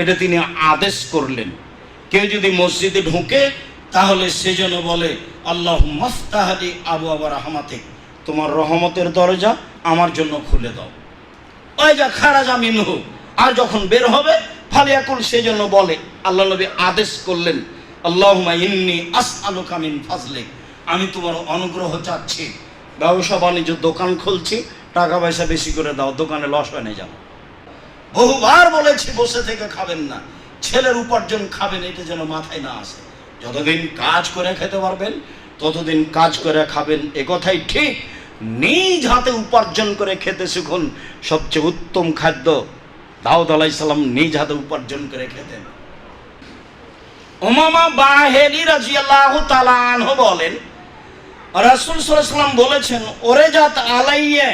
এটা তিনি আদেশ করলেন। কেউ যদি মসজিদে ঢুকে, তাহলে সে যেন বলে আল্লাহ মফতাহালি আবু আবার রহমাতে তোমার রহমতের দরজা আমার জন্য খুলে দাও। ওই যা খারাজা মিনহু আর যখন বের হবে, ফালিয়াকুল সে জন্য বলে, আল্লাহ নবী আদেশ করলেন আল্লাহুমা ইন্নি আসআলুকা মিন ফাজলিক। আমি তোমার অনুগ্রহ চাচ্ছি। ব্যবসা বাণিজ্য দোকান খুলছি টাকা পয়সা বেশি করে দাও, দোকানে লস হয় যাও বহুবার বলেছি, বসে থেকে খাবেন না। ছেলের উপার্জন খাবেন, এটা যেন মাথায় না আসে। যতদিন কাজ করে খেতে পারবেন, ততদিন কাজ করে খাবেন, এ কথাই ঠিক। নিজ হাতে উপার্জন করে খেতে শিখুন, সবচেয়ে উত্তম খাদ্য। দাউদ আলাইসাল্লাম নিজ হাতে উপার্জন করে খেতেন। ওমামা বাহেলি রাজিয়াল্লাহু তাআলা আনহু বলেন, রাসূল ওয়াসাল্লাম বলেছেন, ওরে জাত আলাইয়া,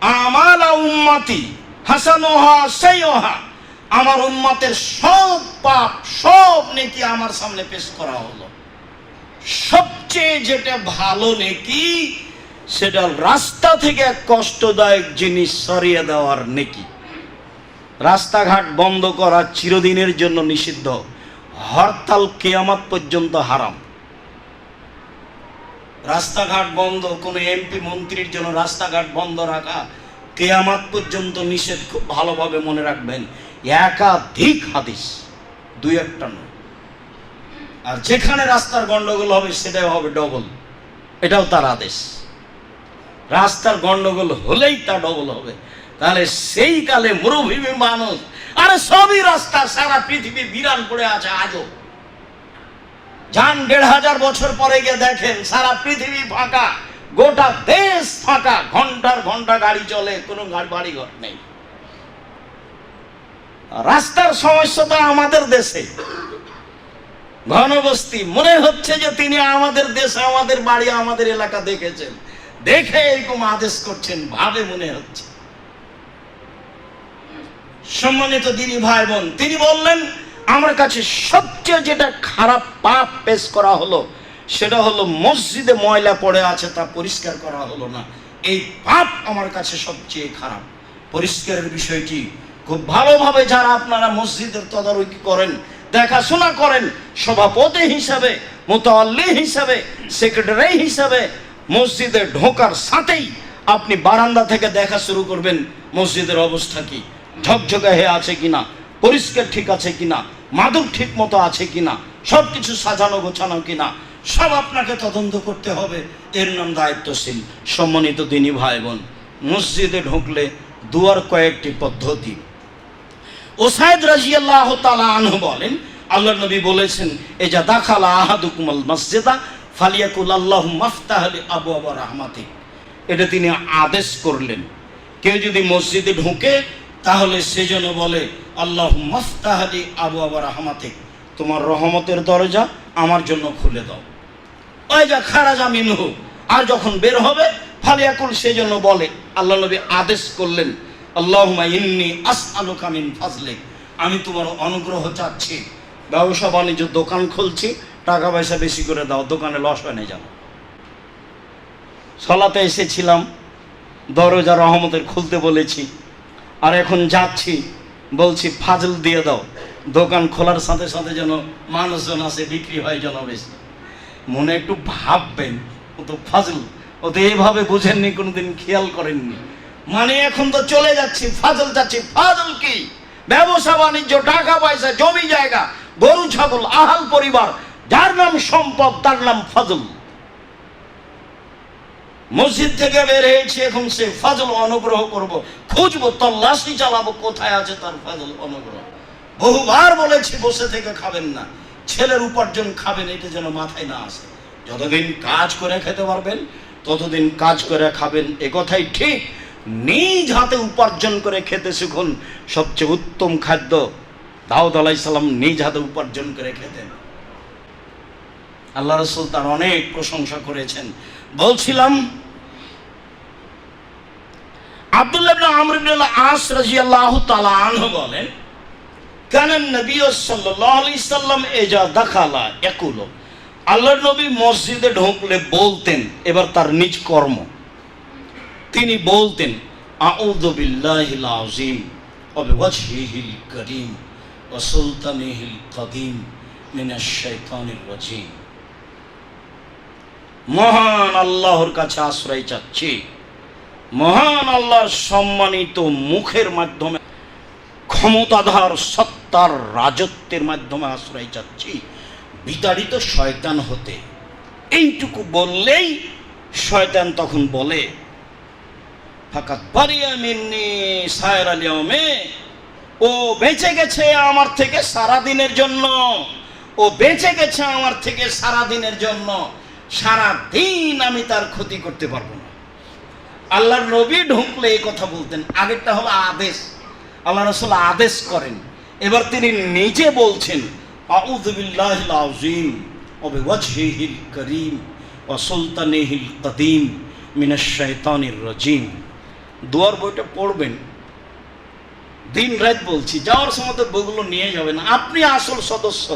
আমালা উম্মতি হাসানুহা সাইয়ুহা আমার উম্মতের সব পাপ, সব নেকি আমার সামনে পেশ করা হলো। সবচেয়ে যেটা ভালো নেকি, সেটা রাস্তা থেকে এক কষ্টদায়ক জিনিস সরিয়ে দেওয়ার নেকি। রাস্তাঘাট বন্ধ করা চিরদিনের জন্য নিষিদ্ধ। হরতাল কেয়ামাত পর্যন্ত হারাম। রাস্তাঘাট বন্ধ, কোনো এমপি, মন্ত্রীর জন্য রাস্তাঘাট বন্ধ রাখা কেয়ামাত পর্যন্ত নিষেধ খুব ভালোভাবে মনে রাখবেন, একাধিক হাদিস, দুই একটা নয়। আর যেখানে রাস্তার গন্ডগোল হবে সেটাই হবে ডবল এটাও তার আদেশ। রাস্তার গন্ডগোল হলেই তা ডবল হবে। তাহলে সেই কালে মরুভূমি মানুষ, আরে সবই রাস্তা, সারা পৃথিবী বিরান পড়ে আছে আজও। যান দেড় হাজার বছর পরে গিয়ে দেখেন, সারা পৃথিবী ফাঁকা। গোটা দেশ ফাঁকা, ঘণ্টার ঘণ্টা গাড়ি চলে, কোনো গাড়ি বাড়ি ঘর নেই। রাস্তার সমস্যা তো আমাদের দেশে। ঘনবস্তি, মনে হচ্ছে যে তিনি আমাদের দেশ, আমাদের বাড়ি, আমাদের এলাকা দেখেছেন। দেখে এরকম আদেশ করছেন, ভাবে মনে হচ্ছে। সম্মানিত দিনী ভাই বোন তিনি বললেন, আমার কাছে সবচেয়ে যেটা খারাপ পাপ পেশ করা হলো সেটা হলো মসজিদে ময়লা পড়ে আছে, তা পরিষ্কার করা হলো না। এই পাপ আমার কাছে সবচেয়ে খারাপ। পরিষ্কারের বিষয়টি খুব ভালোভাবে যারা আপনারা মসজিদের তদারকি করেন, দেখাশোনা করেন, সভাপতি হিসাবে, মোতাল্লি হিসাবে, সেক্রেটারি হিসাবে মসজিদে ঢোকার সাথেই আপনি বারান্দা থেকে দেখা শুরু করবেন মসজিদের অবস্থা কি? ঝকঝকে হয়ে আছে কিনা? পরিষ্কার ঠিক আছে কিনা? মাদুর ঠিক মতো আছে কিনা? সব কিছু সাজানো গোছানো কিনা? সব আপনাকে তদন্ত করতে হবে। এর নাম দায়িত্বশীল, সম্মানিত দিনী ভাই বোন মসজিদে ঢুকলে দুয়ার কয়েকটি পদ্ধতি। ওসাইদ রাজিয়াল্লাহ তালা আনহু বলেন আল্লাহ নবী বলেছেন এ যা দাখালা আহাদুকুমাল মসজিদা, ফালিয়াকুল আল্লাহ মাফতাহলি আবু আবা রহমাতি এটা তিনি আদেশ করলেন। কেউ যদি মসজিদে ঢুকে, তাহলে সে যেন বলে আল্লাহ মফতাহালি আবু আবা রহমাতে তোমার রহমতের দরজা আমার জন্য খুলে দাও। আর যখন বের হবে, ফালিয়াকুল সে জন্য বলে, আল্লাহ নবী আদেশ করলেন আল্লাহুমা ইন্নি আমি তোমার অনুগ্রহ চাচ্ছি। ব্যবসা বাণিজ্য দোকান খুলছি টাকা পয়সা বেশি করে দাও, দোকানে লস হয় না সলাতে এসেছিলাম দরজা রহমতের খুলতে বলেছি, আর এখন যাচ্ছি, বলছি, ফাজল দিয়ে দাও। দোকান খোলার সাথে সাথে যেন মানুষজন আসে, বিক্রি হয় যেন বেশি। মনে একটু ভাববেন, ও তো ফাজল, ও তো এইভাবে বুঝেননি, কোনোদিন খেয়াল করেননি। মানে এখন তো চলে যাচ্ছি, ফাজল যাচ্ছি ফাজল কি? ব্যবসা, বাণিজ্য, টাকা, পয়সা, জমি, জায়গা, গরু, ছাগল, আহাল পরিবার, যার নাম সম্পদ, তার নাম ফজল। মসজিদ থেকে বের হয়েছে, এখন সে ফাজল অনুগ্রহ করব। খুঁজবো, তল্লাশি চালাবো, কোথায় আছে তার ফাজল অনুগ্রহ? বহুবার বলেছি, বসে থেকে খাবেন না। ছেলের উপার্জন খাবেন, এটা যেন মাথায় না আসে। যতদিন কাজ করে খেতে পারবেন, ততদিন কাজ করে খাবেন, এ কথাই ঠিক। নিজ হাতে উপার্জন করে খেতে শিখুন, সবচেয়ে উত্তম খাদ্য। দাউদ আলাইসাল্লাম নিজ হাতে উপার্জন করে খেতেন। আল্লাহ রসুল তার অনেক প্রশংসা করেছেন। বলছিলাম, আব্দুল্লাহ ইবনে আমর ইবনে আস রাদিয়াল্লাহু তাআলা বলেন কানান নবী সাল্লাম এজা একুলো। আল্লাহ নবী মসজিদে ঢুকলে বলতেন, এবার তার নিজ কর্ম। তিনি বলতেন মহান আল্লাহর কাছে আশ্রয় চাচ্ছি। মহান আল্লাহর সম্মানিত মুখের মাধ্যমে ক্ষমতাধার সত্তার রাজত্বের মাধ্যমে আশ্রয় চাচ্ছি। বিতাড়িত শয়তান হতে। এইটুকু বললেই শয়তান তখন বলে ফাকাত বারিয়া মিন্নি সায়ের আলিয়মে ও বেঁচে গেছে আমার থেকে সারা দিনের জন্য, ও বেঁচে গেছে আমার থেকে সারা দিনের জন্য সারা দিন আমি তার ক্ষতি করতে পারব না। আল্লাহর নবী ঢুকলে এই কথা বলতেন। আগেরটা হলো আদেশ। আল্লাহ রসুল আদেশ করেন। এবার তিনি নিজে বলছেন ওয়া বিওয়াজহিহিল করিম ওয়া সুলতানিহিল কদিম মিনাশ শাইতানির রাজিম। দুয়ার বইটা পড়বেন। দিন রাত বলছি, যাওয়ার সময় বইগুলো নিয়ে যাবেন আপনি আসল সদস্য।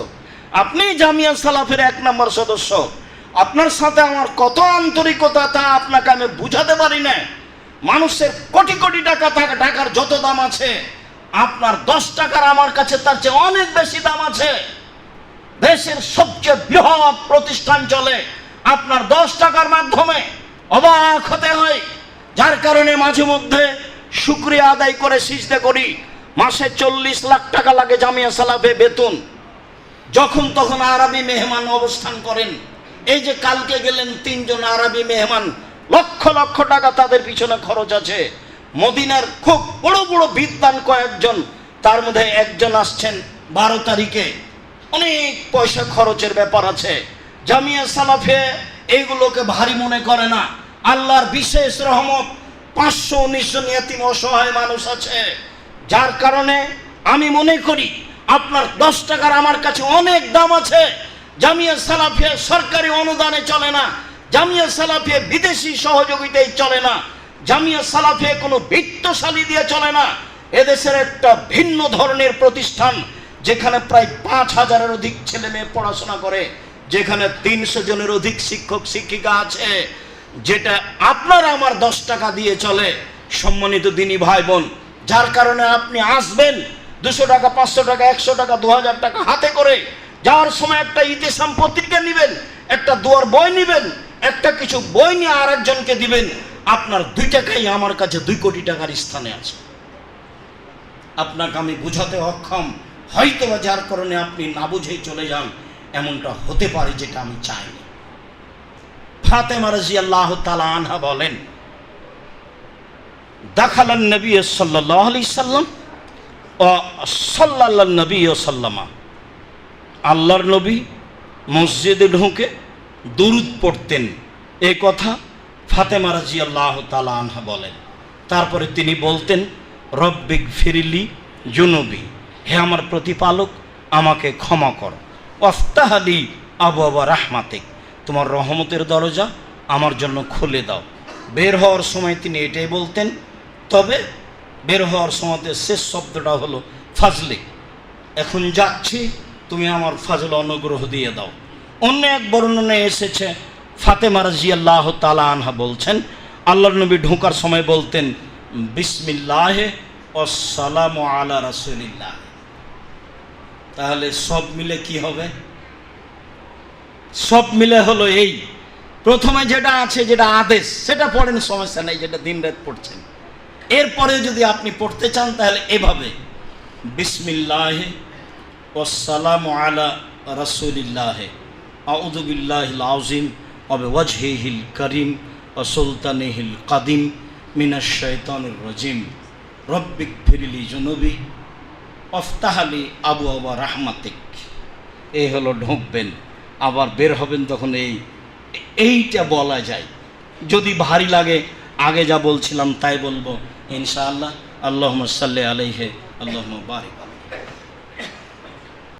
আপনি জামিয়া সালাফের এক নম্বর সদস্য। আপনার সাথে আমার কত আন্তরিকতা তা আপনাকে আমি বুঝাতে পারি না। মানুষের কোটি কোটি টাকা টাকার যত দাম আছে আপনার দশ টাকার আমার কাছে তার চেয়ে অনেক বেশি দাম আছে। দেশের সবচেয়ে বৃহৎ প্রতিষ্ঠান চলে। আপনার দশ টাকার মাধ্যমে অবাক হতে হয়। যার কারণে মাঝে মধ্যে শুক্রিয়া আদায় করে সিজদে করি। মাসে চল্লিশ লাখ টাকা লাগে জামিয়া সালাফে বেতন। যখন তখন আরবি মেহমান অবস্থান করেন। এই যে কালকে গেলেন তিনজন আরবি মেহমান, লক্ষ লক্ষ টাকা তাদের পিছনে খরচ আছে। মদিনার খুব বড় বড় বিদ্বান কয়েকজন, তার মধ্যে একজন আসছেন বারো তারিখে। অনেক পয়সা খরচের ব্যাপার আছে। জামিয়া সালাফে এইগুলোকে ভারী মনে করে না। আল্লাহর বিশেষ রহমত, পাঁচশো উনিশশো নিয়াতিম অসহায় মানুষ আছে। যার কারণে আমি মনে করি আপনার দশ টাকার আমার কাছে অনেক দাম আছে। জামিয়া সালাফিয়া সরকারি অনুদানে চলে না। জামিয়া সালাফিয়া বিদেশি সহযোগিতায় চলে না। জামিয়া সালাফিয়া কোনো বিত্তশালী দিয়ে চলে না। এদেশের একটা ভিন্ন ধরনের প্রতিষ্ঠান, যেখানে প্রায় পাঁচ হাজারের অধিক ছেলে মেয়ে পড়াশোনা করে, যেখানে তিনশো জনের অধিক শিক্ষক, শিক্ষিকা আছে। যেটা আপনার আমার দশ টাকা দিয়ে চলে, সম্মানিত দিনী ভাই বোন যার কারণে আপনি আসবেন, দুশো টাকা, পাঁচশো টাকা, একশো টাকা, দু হাজার টাকা হাতে করে যাওয়ার সময় একটা ইতিসাম পত্রিকা নেবেন, একটা দুয়ার বই নেবেন, একটা কিছু বই নিয়ে আর একজনকে দিবেন আপনার দুই টাকাই আমার কাছে দুই কোটি টাকার স্থানে আছে। আপনাকে আমি বুঝাতে অক্ষম। হয়তো বা যার কারণে আপনি না বুঝেই চলে যান, এমনটা হতে পারে যেটা আমি চাইনি। ফাতেমা রাজি আল্লাহ তালা আনহা বলেন দাখালান নবী সাল্লাহ আলি সাল্লাম ও সাল্লাহ নবী ও সাল্লামা। আল্লাহর নবী মসজিদে ঢুকে দুরুদ পড়তেন। এ কথা ফাতেমা রাজি আল্লাহ তালা আনহা বলেন, তারপরে তিনি বলতেন, রব্বিক ফিরিলি জুনবি, হে আমার প্রতিপালক, আমাকে ক্ষমা কর। অফতাহালি আবু আবা রাহমাতিক, তোমার রহমতের দরজা আমার জন্য খুলে দাও। বের হওয়ার সময় তিনি এটাই বলতেন, তবে বের হওয়ার সময়তে শেষ শব্দটা হলো ফাজলে। এখন যাচ্ছি, তুমি আমার ফাজল অনুগ্রহ দিয়ে দাও। অন্য এক বর্ণনায় এসেছে ফাতেমা রাজিয়াল্লাহ তালা আনহা বলছেন, আল্লাহর নবী ঢোকার সময় বলতেন, বিসমিল্লাহ ও সালাম আলা রাসুলিল্লাহ। তাহলে সব মিলে কি হবে? সব মিলে হলো এই, প্রথমে যেটা আছে যেটা আদেশ, সেটা পড়েন, সমস্যা নেই, যেটা দিন রাত পড়ছেন। এরপরে যদি আপনি পড়তে চান, তাহলে এভাবে, বিসমিল্লাহ ওসালাম আলা রসুলিল্লাহ আউদুবিল্লাহিল আউজিম অবে ওয়াজহিহিল করিম ও সুলতানিহিল কাদিম মিনাশ শৈতানুর রজিম। রব্বিক ফিরিলি জনবি, অফতাহালি আবু আবা রাহমাতিক। এই হলো ঢুকবেন, আবার বের হবেন তখন এই, এইটা বলা যায়। যদি ভারী লাগে, আগে যা বলছিলাম তাই বলব। ইনশাআল্লাহ আল্লাহ সাল্লি আলাইহে আল্লাহ বারিক।